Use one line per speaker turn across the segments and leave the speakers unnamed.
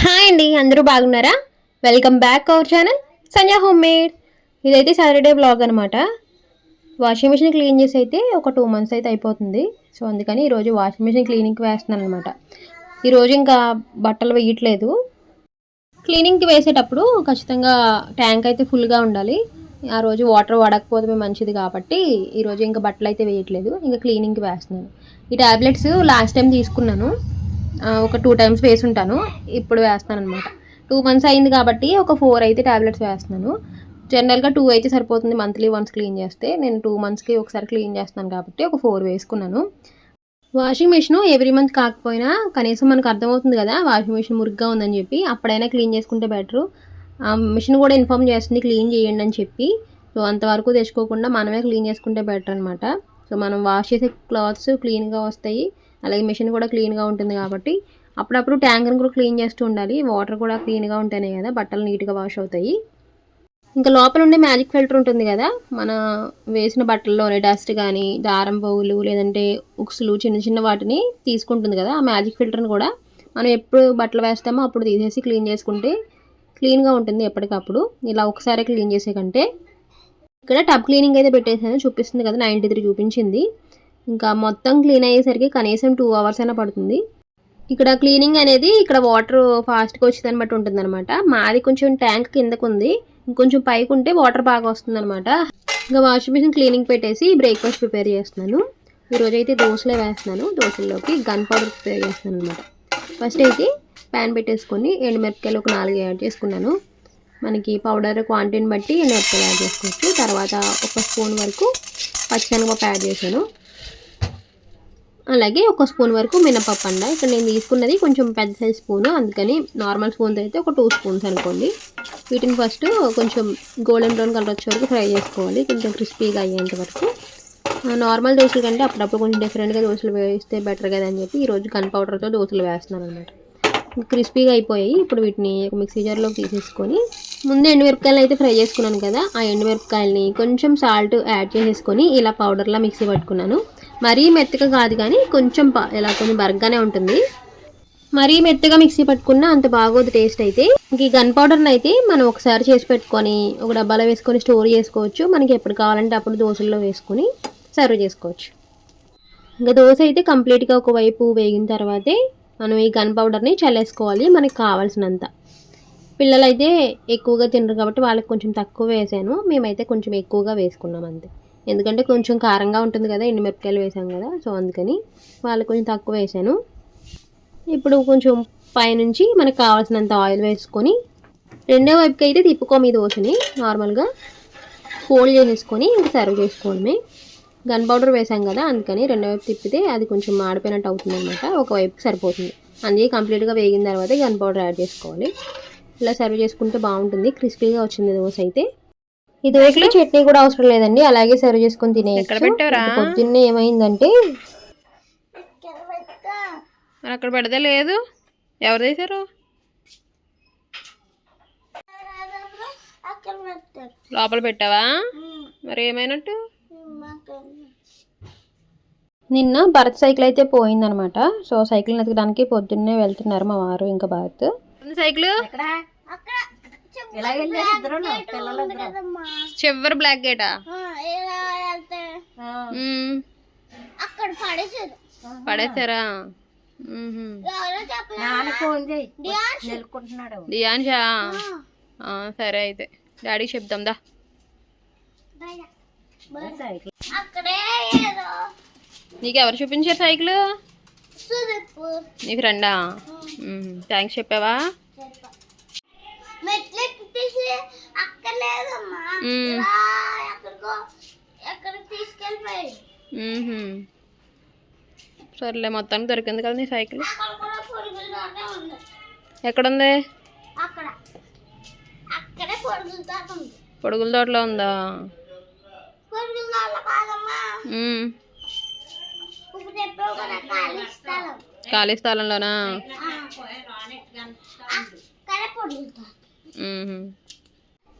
Hi అండి అందరూ బాగున్నారా? Welcome back our channel Sanjay home made ఇదైతే సాటర్డే బ్లాగ్ అనమాట వాషింగ్ మిషన్ క్లీన్ చేసి అయితే ఒక టూ మంత్స్ అయితే అయిపోతుంది. సో అందుకని ఈరోజు వాషింగ్ మిషన్ క్లీనింగ్కి వేస్తున్నాను అనమాట ఈరోజు ఇంకా బట్టలు వేయట్లేదు. క్లీనింగ్కి వేసేటప్పుడు ఖచ్చితంగా ట్యాంక్ అయితే ఫుల్గా ఉండాలి. ఆ రోజు వాటర్ వాడకపోతే మంచిది కాబట్టి ఈరోజు ఇంకా బట్టలు అయితే వేయట్లేదు. ఇంకా క్లీనింగ్కి వేస్తున్నాను. ఈ టాబ్లెట్స్ లాస్ట్ టైం తీసుకున్నాను. ఒక టూ టైమ్స్ వేసి ఉంటాను ఇప్పుడు వేస్తాను అనమాట టూ మంత్స్ అయింది కాబట్టి ఒక ఫోర్ అయితే టాబ్లెట్స్ వేస్తున్నాను. జనరల్గా టూ అయితే సరిపోతుంది మంత్లీ వన్స్ క్లీన్ చేస్తే. నేను టూ మంత్స్కి ఒకసారి క్లీన్ చేస్తాను కాబట్టి ఒక ఫోర్ వేసుకున్నాను. వాషింగ్ మిషన్ ఎవ్రీ మంత్ కాకపోయినా కనీసం మనకు అర్థమవుతుంది కదా వాషింగ్ మిషన్ మురిగ్గా ఉందని చెప్పి. అప్పుడైనా క్లీన్ చేసుకుంటే బెటరు ఆ మిషన్ కూడా ఇన్ఫామ్ చేస్తుంది క్లీన్ చేయండి అని చెప్పి. సో అంతవరకు తెచ్చుకోకుండా మనమే క్లీన్ చేసుకుంటే బెటర్ అనమాట సో మనం వాష్ చేసే క్లాత్స్ క్లీన్గా వస్తాయి. అలాగే మిషన్ కూడా క్లీన్గా ఉంటుంది కాబట్టి అప్పుడప్పుడు ట్యాంకర్ని కూడా క్లీన్ చేస్తూ ఉండాలి. వాటర్ కూడా క్లీన్గా ఉంటేనే కదా బట్టలు నీట్గా వాష్ అవుతాయి. ఇంకా లోపల ఉండే మ్యాజిక్ ఫిల్టర్ ఉంటుంది కదా మన వేసిన బట్టల్లోనే డస్ట్ కానీ దారం పోగులు లేదంటే ఉక్సులు చిన్న చిన్న వాటిని తీసుకుంటుంది కదా ఆ మ్యాజిక్ ఫిల్టర్ని కూడా మనం ఎప్పుడు బట్టలు వేస్తామో అప్పుడు తీసేసి క్లీన్ చేసుకుంటే క్లీన్గా ఉంటుంది ఎప్పటికప్పుడు. ఇలా ఒకసారి క్లీన్ చేసే కంటే ఇక్కడ టబ్ క్లీనింగ్ అయితే పెట్టేసాను చూపిస్తుంది కదా నైంటీ త్రీ చూపించింది. ఇంకా మొత్తం క్లీన్ అయ్యేసరికి కనీసం టూ అవర్స్ అయినా పడుతుంది. ఇక్కడ క్లీనింగ్ అనేది ఇక్కడ వాటర్ ఫాస్ట్గా వచ్చేదాన్ని బట్టి ఉంటుంది అనమాట మాది కొంచెం ట్యాంక్ కిందకు ఉంది ఇంకొంచెం పైకి ఉంటే వాటర్ బాగా వస్తుంది అనమాట ఇంకా వాషింగ్ మిషన్ క్లీనింగ్ పెట్టేసి బ్రేక్ఫాస్ట్ ప్రిపేర్ చేస్తున్నాను. ఈరోజు అయితే దోశలే వేస్తున్నాను. దోశల్లోకి గన్ పౌడర్ ప్రిపేర్ చేస్తున్నాను అనమాట ఫస్ట్ అయితే ప్యాన్ పెట్టేసుకొని ఎండుమిరపకాయలు ఒక నాలుగు యాడ్ చేసుకున్నాను. మనకి పౌడర్ క్వాంటిటీని బట్టి ఎండుమిరపకాయలు యాడ్ చేసుకోవచ్చు తర్వాత ఒక స్పూన్ వరకు పచ్చిశనగపప్పు యాడ్ చేశాను. అలాగే ఒక స్పూన్ వరకు మినపప్పు అండ. ఇక్కడ నేను తీసుకున్నది కొంచెం పెద్ద సైజ్ స్పూన్. అందుకని నార్మల్ స్పూన్తో అయితే ఒక టూ స్పూన్స్ అనుకోండి. వీటిని ఫస్ట్ కొంచెం గోల్డెన్ బ్రౌన్ కలర్ వచ్చే వరకు ఫ్రై చేసుకోవాలి. కొంచెం క్రిస్పీగా అయ్యేంత వరకు. నార్మల్ దోశల కంటే అప్పుడప్పుడు కొంచెం డిఫరెంట్గా దోశలు వేస్తే బెటర్ కదా అని చెప్పి ఈరోజు గన్ పౌడర్తో దోశలు వేస్తున్నాను అనమాట క్రిస్పీగా అయిపోయాయి. ఇప్పుడు వీటిని ఒక మిక్సీ జార్లోకి తీసేసుకొని ముందు ఎండుమిరపకాయలు అయితే ఫ్రై చేసుకున్నాను కదా ఆ ఎండుమిరపకాయలని కొంచెం సాల్ట్ యాడ్ చేసేసుకొని ఇలా పౌడర్లా మిక్సీ పట్టుకున్నాను. మరీ మెత్తగా కాదు కానీ కొంచెం ప- ఇలా కొంచెం బరగ్గానే ఉంటుంది. మరీ మెత్తగా మిక్సీ పట్టుకున్న అంత బాగోదు టేస్ట్ అయితే. ఇంక ఈ గన్ పౌడర్ని అయితే మనం ఒకసారి చేసి పెట్టుకొని ఒక డబ్బాలో వేసుకొని స్టోర్ చేసుకోవచ్చు. మనకి ఎప్పుడు కావాలంటే అప్పుడు దోశల్లో వేసుకొని సర్వ్ చేసుకోవచ్చు. ఇంకా దోశ అయితే కంప్లీట్గా ఒకవైపు వేగిన తర్వాతే మనం ఈ గన్ పౌడర్ని చల్లేసుకోవాలి మనకి కావాల్సినంత. పిల్లలైతే ఎక్కువగా తినరు కాబట్టి వాళ్ళకి కొంచెం తక్కువ వేసాను. మేమైతే కొంచెం ఎక్కువగా వేసుకున్నాం అంతే. ఎందుకంటే కొంచెం కారంగా ఉంటుంది కదా ఎండుమిరపకాయలు వేసాం కదా సో అందుకని వాళ్ళకి కొంచెం తక్కువ వేసాను. ఇప్పుడు కొంచెం పైనుంచి మనకు కావాల్సినంత ఆయిల్ వేసుకొని రెండో వైపుకి అయితే తిప్పుకోము ఈ దోశని. నార్మల్గా ఫోల్డ్ చేసేసుకొని ఇంకా సర్వ్ చేసుకోవడమే. గన్ పౌడర్ వేసాం కదా అందుకని రెండో వైపు తిప్పితే అది కొంచెం మాడిపోయినట్టు అవుతుంది అనమాట ఒకవైపుకి సరిపోతుంది. అందుకే కంప్లీట్గా వేగిన తర్వాత గన్ పౌడర్ యాడ్ చేసుకోవాలి. ఇలా సర్వ్ చేసుకుంటే బాగుంటుంది. క్రిస్పీగా వచ్చింది దోశ అయితే. ఈ దోశలో చట్నీ కూడా అవసరం లేదండి. అలాగే సర్వ్ చేసుకొని తినేయచ్చు. ఇంకా పొద్దున్నే ఏమైందంటే
మరి అక్కడ పెడదే లేదు. ఎవరు చేశారు? లోపల పెట్టావా? మరి ఏమైనట్టు?
నిన్న భరత్ సైకిల్ అయితే పోయిందనమాట. సో సైకిల్ ఎతకడానికి పొద్దున్నే వెళ్తున్నారు మా వారు ఇంకా భరత్.
ఉంది సైకిల్? చివరి బ్లాక్ గేటా
పడేసారు
ఆ, సరే అయితే. డాడీకి చెప్దాం దా.
అక్కడే ఏదో
నీకు ఎవరు చూపించారు సైకిల్? నీ ఫ్రెండా థ్యాంక్స్ చెప్పావా. సర్లే మొత్తానికి దొరికింది కదా నీ సైకిల్. ఎక్కడుంది? పొడుగుల తోటలో ఉందా
పొరుగుల దాకా కాదమ్మా
మ్మ్.
ఇప్పుడు చెప్పావు కదా ఖాళీ స్థలం
ఖాళీ స్థలంలోనా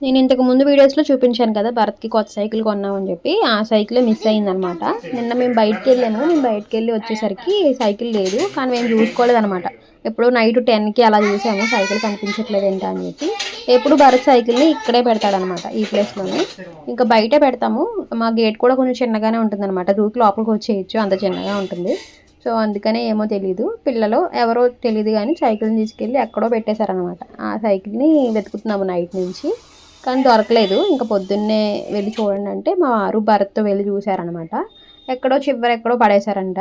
నేను ఇంతకు ముందు వీడియోస్లో చూపించాను కదా భరత్కి కొత్త సైకిల్ కొన్నామని చెప్పి ఆ సైకిల్ మిస్ అయిందనమాట నిన్న మేము బయటకు వెళ్ళాము. మేము బయటకు వెళ్ళి వచ్చేసరికి సైకిల్ లేదు. కానీ మేము చూసుకోలేదు అనమాట ఎప్పుడు నైట్ టెన్కి అలా చూసాము. సైకిల్ కనిపించట్లేదు ఏంటా అని చెప్పి. ఎప్పుడు భరత్ సైకిల్ని ఇక్కడే పెడతాడనమాట ఈ ప్లేస్లోనే. ఇంకా బయటే పెడతాము. మా గేట్ కూడా కొంచెం చిన్నగానే ఉంటుందన్నమాట. దూకి లోపలికి వచ్చేయచ్చు. అంత చిన్నగా ఉంటుంది. సో అందుకనే ఏమో తెలియదు పిల్లలు ఎవరో తెలియదు కానీ సైకిల్ని తీసుకెళ్ళి ఎక్కడో పెట్టేశారనమాట ఆ సైకిల్ని వెతుకుతున్నాము నైట్ నుంచి. కానీ దొరకలేదు. ఇంకా పొద్దున్నే వెళ్ళి చూడండి అంటే మా వారు భరత్తో వెళ్ళి చూశారనమాట. ఎక్కడో చివరి ఎక్కడో పడేశారంట.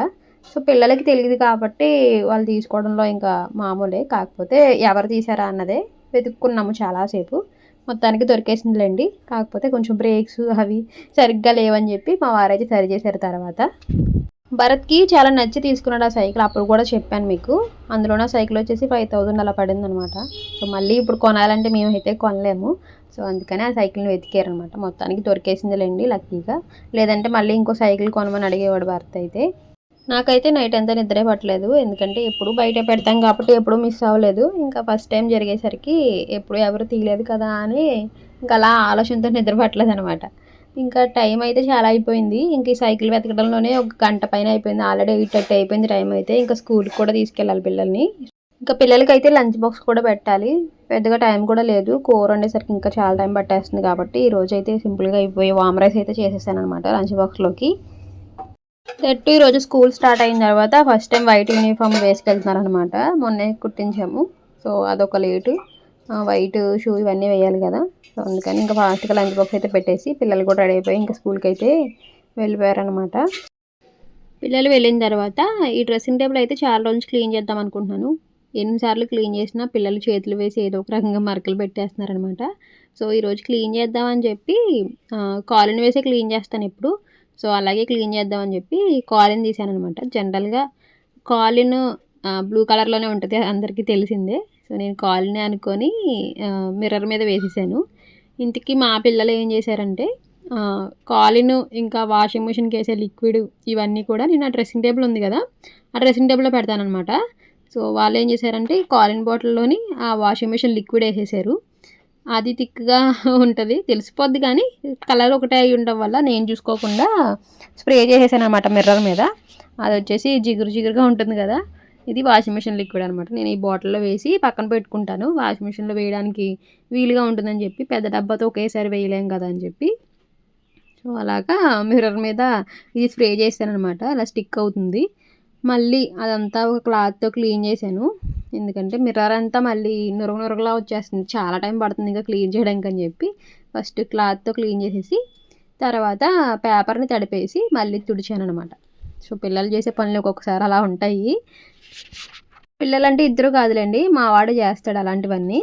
సో పిల్లలకి తెలియదు కాబట్టి వాళ్ళు తీసుకోవడంలో ఇంకా మామూలే. కాకపోతే ఎవరు తీసారా అన్నదే వెతుక్కున్నాము చాలాసేపు. మొత్తానికి దొరికేసిందిలేండి. కాకపోతే కొంచెం బ్రేక్స్ అవి సరిగ్గా లేవని చెప్పి మా వారైతే సరి చేశారు తర్వాత. భరత్కి చాలా నచ్చి తీసుకున్నాడు ఆ సైకిల్. అప్పుడు కూడా చెప్పాను మీకు. అందులోనే ఆ సైకిల్ వచ్చేసి ఫైవ్ థౌజండ్ అలా పడింది అనమాట సో మళ్ళీ ఇప్పుడు కొనాలంటే మేము అయితే కొనలేము. సో అందుకని ఆ సైకిల్ని వెతికారనమాట. మొత్తానికి దొరికేసిందిలేండి లక్కీగా. లేదంటే మళ్ళీ ఇంకో సైకిల్ కొనమని అడిగేవాడు భర్త అయితే. నాకైతే నైట్ అంతా నిద్రే పట్టలేదు. ఎందుకంటే ఎప్పుడు బయట పెడతాం కాబట్టి ఎప్పుడు మిస్ అవ్వలేదు. ఇంకా ఫస్ట్ టైం జరిగేసరికి ఎప్పుడు ఎవరు తీయలేదు కదా అని ఇంకా అలా ఆలోచనతో నిద్ర పట్టలేదు అనమాట ఇంకా టైం అయితే చాలా అయిపోయింది. ఇంక ఈ సైకిల్ వెతకడంలోనే ఒక గంట పైన అయిపోయింది. ఆల్రెడీ ఎయిట్ అయిపోయింది టైం అయితే. ఇంకా స్కూల్కి కూడా తీసుకెళ్ళాలి పిల్లల్ని. ఇంకా పిల్లలకి అయితే లంచ్ బాక్స్ కూడా పెట్టాలి. పెద్దగా టైం కూడా లేదు. కూర వండేసరికి ఇంకా చాలా టైం పట్టేస్తుంది కాబట్టి ఈ రోజు అయితే సింపుల్గా అయిపోయి వామ్ రైస్ అయితే చేసేసాను అనమాట లంచ్ బాక్స్లోకి. దట్టు ఈరోజు స్కూల్ స్టార్ట్ అయిన తర్వాత ఫస్ట్ టైం వైట్ యూనిఫామ్ వేసుకెళ్తున్నారు అనమాట మొన్నే కుట్టించాము. సో అదొక లేటు. వైట్ షూ ఇవన్నీ వేయాలి కదా. సో అందుకని ఇంకా ఫాస్ట్గా లంచ్ బాక్స్ అయితే పెట్టేసి పిల్లలు కూడా రెడీ అయిపోయి ఇంకా స్కూల్కి అయితే వెళ్ళిపోయారనమాట పిల్లలు వెళ్ళిన తర్వాత ఈ డ్రెస్సింగ్ టేబుల్ అయితే చాలా రోజులు క్లీన్ చేద్దాం అనుకుంటున్నాను. ఎన్నిసార్లు క్లీన్ చేసినా పిల్లలు చేతులు వేసి ఏదో ఒక రకంగా మరకలు పెట్టేస్తున్నారనమాట. సో ఈరోజు క్లీన్ చేద్దామని చెప్పి కాలిన్ వేసే క్లీన్ చేస్తాను ఎప్పుడు. సో అలాగే క్లీన్ చేద్దామని చెప్పి కాలిన్ తీసాను అనమాట జనరల్గా కాలిన్ బ్లూ కలర్లోనే ఉంటుంది అందరికీ తెలిసిందే. సో నేను కాలిని అనుకొని మిర్రర్ మీద వేసేసాను. ఇంతకీ మా పిల్లలు ఏం చేశారంటే కాలిన్ ఇంకా వాషింగ్ మిషన్కి వేసే లిక్విడ్ ఇవన్నీ కూడా నేను ఆ డ్రెస్సింగ్ టేబుల్ ఉంది కదా ఆ డ్రెస్సింగ్ టేబుల్లో పెడతానమాట సో వాళ్ళు ఏం చేశారంటే కాలిన్ బాటిల్లోని ఆ వాషింగ్ మిషన్ లిక్విడ్ వేసేసారు. అది థిక్గా ఉంటుంది. తెలిసిపోద్ది కానీ కలర్ ఒకటే అయి ఉండడం వల్ల నేను చూసుకోకుండా స్ప్రే చేసేసాను అనమాట మిర్రర్ మీద. అది వచ్చేసి జిగురు జిగురుగా ఉంటుంది కదా ఇది వాషింగ్ మిషన్ లిక్విడ్ అనమాట నేను ఈ బాటిల్లో వేసి పక్కన పెట్టుకుంటాను. వాషింగ్ మిషన్లో వేయడానికి వీలుగా ఉంటుందని చెప్పి పెద్ద డబ్బాతో ఒకేసారి వేయలేం కదా అని చెప్పి. సో అలాగా మిర్రర్ మీద ఇది స్ప్రే చేశాను అనమాట అలా స్టిక్ అవుతుంది. మళ్ళీ అదంతా ఒక క్లాత్తో క్లీన్ చేశాను. ఎందుకంటే మిర్రర్ అంతా మళ్ళీ నురగ నురగలా వచ్చేస్తుంది. చాలా టైం పడుతుంది ఇంకా క్లీన్ చేయడానికి అని చెప్పి. ఫస్ట్ క్లాత్తో క్లీన్ చేసేసి తర్వాత పేపర్ని తడిపేసి మళ్ళీ తుడిచాను అనమాట సో పిల్లలు చేసే పనులు ఒక్కొక్కసారి అలా ఉంటాయి. పిల్లలంటే ఇద్దరు కాదులేండి మా వాడు చేస్తాడు అలాంటివన్నీ.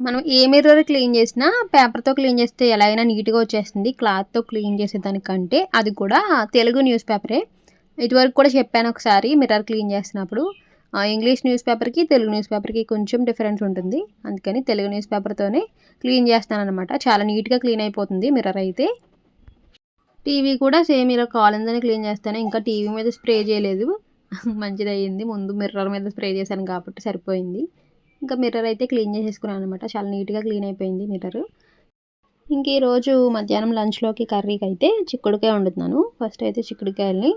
మనం ఏ మిర్రర్ క్లీన్ చేసినా పేపర్తో క్లీన్ చేస్తే ఎలా అయినా నీట్గా వచ్చేస్తుంది. క్లాత్తో క్లీన్ చేసేదానికంటే అది కూడా తెలుగు న్యూస్ పేపరే. ఇటువరకు కూడా చెప్పాను ఒకసారి మిర్రర్ క్లీన్ చేసినప్పుడు ఇంగ్లీష్ న్యూస్ పేపర్కి తెలుగు న్యూస్ పేపర్కి కొంచెం డిఫరెన్స్ ఉంటుంది. అందుకని తెలుగు న్యూస్ పేపర్తోనే క్లీన్ చేస్తాను అనమాట చాలా నీట్గా క్లీన్ అయిపోతుంది మిర్రర్ అయితే. టీవీ కూడా సేమ్ ఇలా కాలందని క్లీన్ చేస్తాను. ఇంకా టీవీ మీద స్ప్రే చేయలేదు. మంచిది అయ్యింది ముందు మిర్రర్ మీద స్ప్రే చేశాను కాబట్టి సరిపోయింది. ఇంకా మిర్రర్ అయితే క్లీన్ చేసేసుకున్నాను అనమాట చాలా నీట్గా క్లీన్ అయిపోయింది మిర్రర్. ఇంక ఈరోజు మధ్యాహ్నం లంచ్లోకి కర్రీకి అయితే చిక్కుడుకాయ వండుతున్నాను. ఫస్ట్ అయితే చిక్కుడుకాయల్ని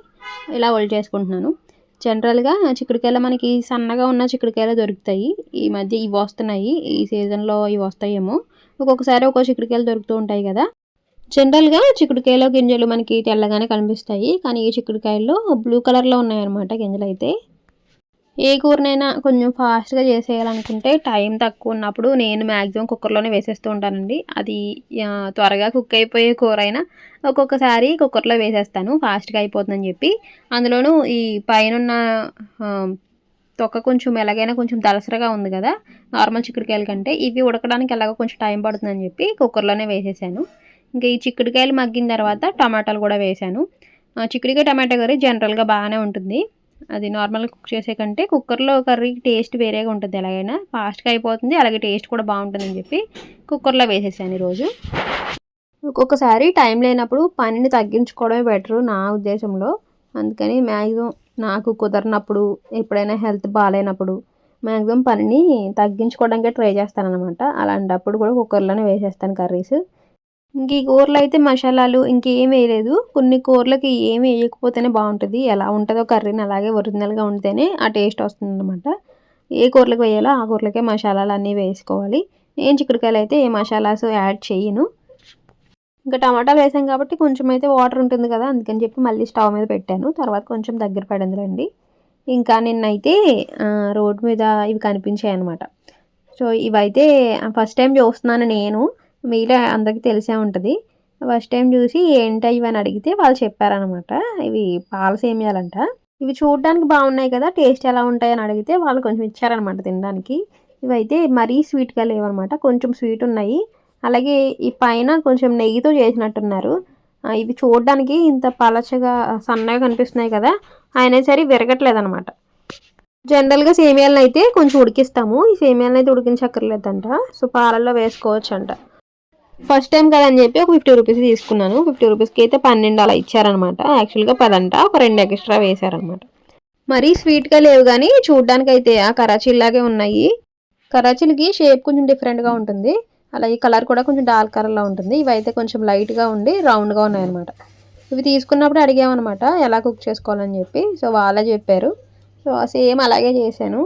ఇలా ఒలి చేసుకుంటున్నాను. జనరల్గా చిక్కుడుకాయలు మనకి సన్నగా ఉన్న చిక్కుడుకాయలు దొరుకుతాయి. ఈ మధ్య ఇవి వస్తున్నాయి. ఈ సీజన్లో ఇవి వస్తాయేమో. ఒక్కొక్కసారి ఒక్కో చిక్కుడుకాయలు దొరుకుతూ ఉంటాయి కదా. జనరల్గా చిక్కుడుకాయలో గింజలు మనకి తెల్లగానే కనిపిస్తాయి. కానీ ఈ చిక్కుడుకాయల్లో బ్లూ కలర్లో ఉన్నాయన్నమాట గింజలు అయితే ఏ కూరనైనా కొంచెం ఫాస్ట్గా చేసేయాలనుకుంటే టైం తక్కువ ఉన్నప్పుడు నేను మ్యాక్సిమం కుక్కర్లోనే వేసేస్తూ ఉంటానండి. అది త్వరగా కుక్ అయిపోయే కూర అయినా ఒక్కొక్కసారి కుక్కర్లో వేసేస్తాను. ఫాస్ట్గా అయిపోతుందని చెప్పి. అందులోనూ ఈ పైన తొక్క కొంచెం ఎలాగైనా కొంచెం దలసరగా ఉంది కదా నార్మల్ చిక్కుడుకాయల కంటే ఇవి ఉడకడానికి ఎలాగో కొంచెం టైం పడుతుందని చెప్పి కుక్కర్లోనే వేసేసాను. ఇంకా ఈ చిక్కుడుకాయలు మగ్గిన తర్వాత టమాటాలు కూడా వేసాను. చిక్కుడుకాయ టమాటా కర్రీ జనరల్గా బాగానే ఉంటుంది. అది నార్మల్గా కుక్ చేసే కంటే కుక్కర్లో కర్రీ టేస్ట్ వేరేగా ఉంటుంది ఎలాగైనా. ఫాస్ట్గా అయిపోతుంది అలాగే టేస్ట్ కూడా బాగుంటుందని చెప్పి కుక్కర్లో వేసేసాను ఈరోజు. ఒక్కొక్కసారి టైం లేనప్పుడు పనిని తగ్గించుకోవడమే బెటరు నా ఉద్దేశంలో. అందుకని మ్యాక్సిమం నాకు కుదరినప్పుడు ఎప్పుడైనా హెల్త్ బాగాలేనప్పుడు మ్యాక్సిమం పనిని తగ్గించుకోవడానికే ట్రై చేస్తాను అనమాట అలాంటప్పుడు కూడా కుక్కర్లోనే వేసేస్తాను కర్రీస్. ఇంక ఈ కూరలో అయితే మసాలాలు ఇంకేం వేయలేదు. కొన్ని కూరలకి ఏమి వేయకపోతేనే బాగుంటుంది. ఎలా ఉంటుందో కర్రీని అలాగే ఒరిజినల్గా ఉంటేనే ఆ టేస్ట్ వస్తుంది అనమాట ఏ కూరలకు వేయాలో ఆ కూరలకే మసాలాలు అన్నీ వేసుకోవాలి. నేను చిక్కుడుకాయలు అయితే ఏ మసాలాస్ యాడ్ చేయను. ఇంకా టమాటాలు వేసాం కాబట్టి కొంచెం అయితే వాటర్ ఉంటుంది కదా అందుకని చెప్పి మళ్ళీ స్టవ్ మీద పెట్టాను. తర్వాత కొంచెం దగ్గర పడిందిలేండి ఇంకా నిన్నైతే రోడ్డు మీద ఇవి కనిపించాయి అనమాట సో ఇవైతే ఫస్ట్ టైం చూస్తున్నాను నేను. మీలో అందరికీ తెలిసే ఉంటుంది. ఫస్ట్ టైం చూసి ఏంటి ఇవి అని అడిగితే వాళ్ళు చెప్పారనమాట ఇవి పాల సేమియాలంట. ఇవి చూడడానికి బాగున్నాయి కదా టేస్ట్ ఎలా ఉంటాయి అని అడిగితే వాళ్ళు కొంచెం ఇచ్చారనమాట తినడానికి. ఇవైతే మరీ స్వీట్గా లేవన్నమాట కొంచెం స్వీట్ ఉన్నాయి. అలాగే ఈ పైన కొంచెం నెయ్యితో చేసినట్టున్నారు. ఇవి చూడడానికి ఇంత పలచగా సన్నగా కనిపిస్తున్నాయి కదా అయినా సరే విరగట్లేదు అనమాట జనరల్గా సేమియాలను అయితే కొంచెం ఉడికిస్తాము. ఈ సేమియాలను అయితే ఉడికించక్కర్లేదంట. సో పాలల్లో వేసుకోవచ్చు అంట ఫస్ట్ టైం కదని చెప్పి ఒక ఫిఫ్టీ రూపీస్ తీసుకున్నాను. ఫిఫ్టీ రూపీస్కి అయితే పన్నెండు అలా ఇచ్చారనమాట యాక్చువల్గా పదంట. ఒక రెండు ఎక్స్ట్రా వేశారనమాట మరీ స్వీట్గా లేవు కానీ చూడ్డానికైతే అయితే ఆ కరాచీలాగే ఉన్నాయి. కరాచీలకి షేప్ కొంచెం డిఫరెంట్గా ఉంటుంది. అలాగే కలర్ కూడా కొంచెం డార్క్ కలర్లో ఉంటుంది. ఇవి అయితే కొంచెం లైట్గా ఉండి రౌండ్గా ఉన్నాయన్నమాట. ఇవి తీసుకున్నప్పుడు అడిగామన్నమాట ఎలా కుక్ చేసుకోవాలని చెప్పి. సో వాళ్ళే చెప్పారు. సో సేమ్ అలాగే చేశాను.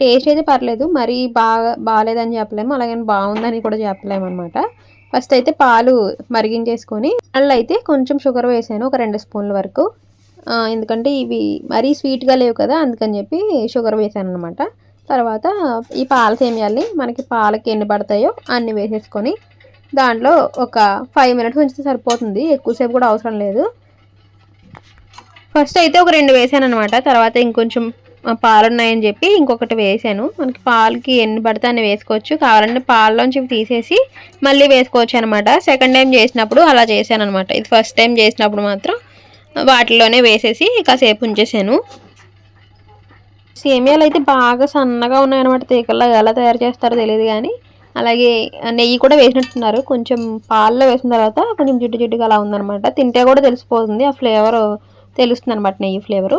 టేస్ట్ అయితే పర్లేదు. మరీ బాగా బాగాలేదని చెప్పలేము. అలాగే బాగుందని కూడా చెప్పలేము అనమాట ఫస్ట్ అయితే పాలు మరిగించేసుకొని అందులో అయితే కొంచెం షుగర్ వేసాను ఒక రెండు స్పూన్ల వరకు. ఎందుకంటే ఇవి మరీ స్వీట్గా లేవు కదా అందుకని చెప్పి షుగర్ వేసాను అనమాట తర్వాత ఈ పాల సేమియాల్ని మనకి పాలకి ఎన్ని పడతాయో అన్ని వేసేసుకొని దాంట్లో ఒక ఫైవ్ మినిట్స్ ఉంచితే సరిపోతుంది ఎక్కువసేపు కూడా అవసరం లేదు. ఫస్ట్ అయితే ఒక రెండు వేసాను అనమాట తర్వాత ఇంకొంచెం పాలున్నాయని పాలు ఉన్నాయని చెప్పి ఇంకొకటి వేసాను. మనకి పాలకి ఎన్ని పడితే అన్ని వేసుకోవచ్చు. కావాలంటే పాలలోంచి తీసేసి మళ్ళీ వేసుకోవచ్చు అనమాట సెకండ్ టైం చేసినప్పుడు అలా చేశాను అనమాట ఇది ఫస్ట్ టైం చేసినప్పుడు మాత్రం వాటిలోనే వేసేసి కాసేపు ఉంచేసాను. సేమియాలు అయితే బాగా సన్నగా ఉన్నాయన్నమాట తీగల్లో ఎలా తయారు చేస్తారో తెలియదు కానీ అలాగే నెయ్యి కూడా వేసినట్టున్నారు. కొంచెం పాల్లో వేసిన తర్వాత కొంచెం జిడ్డు జిడ్డుగా అలా ఉందన్నమాట తింటే కూడా తెలిసిపోతుంది. ఆ ఫ్లేవర్ తెలుస్తుంది అనమాట నెయ్యి ఫ్లేవరు.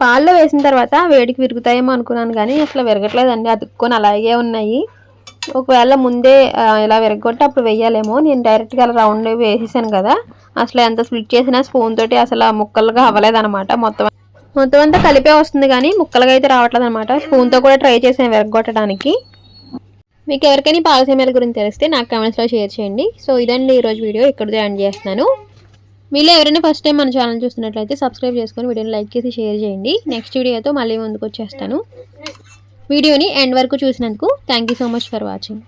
పాల్లో వేసిన తర్వాత వేడికి విరుగుతాయేమో అనుకున్నాను కానీ అసలు విరగట్లేదండి. అతుక్కొని అలాగే ఉన్నాయి. ఒకవేళ ముందే ఇలా విరగొట్టి అప్పుడు వేయాలేమో. నేను డైరెక్ట్గా అలా రౌండ్ వేసేసాను కదా. అసలు ఎంత స్ప్లిట్ చేసినా స్పూన్ తోటి అసలు ముక్కలుగా అవ్వలేదన్నమాట మొత్తం. మొత్తం అంతా కలిపే వస్తుంది కానీ ముక్కలుగా అయితే రావట్లేదు అనమాట స్పూన్తో కూడా ట్రై చేసాను విరగొట్టడానికి. మీకు ఎవరికైనా పాలసీమల గురించి తెలిస్తే నాకు కమెంట్స్లో షేర్ చేయండి. సో ఇదండి ఈరోజు వీడియో ఇక్కడితో ఎండ్ చేస్తున్నాను. మీలో ఎవరైనా ఫస్ట్ టైం మన ఛానల్ చూస్తున్నట్లయితే సబ్స్క్రైబ్ చేసుకొని వీడియోని లైక్ చేసి షేర్ చేయండి. నెక్స్ట్ వీడియోతో మళ్ళీ ముందుకు వచ్చేస్తాను. వీడియోని ఎండ్ వరకు చూసినందుకు thank you so much for watching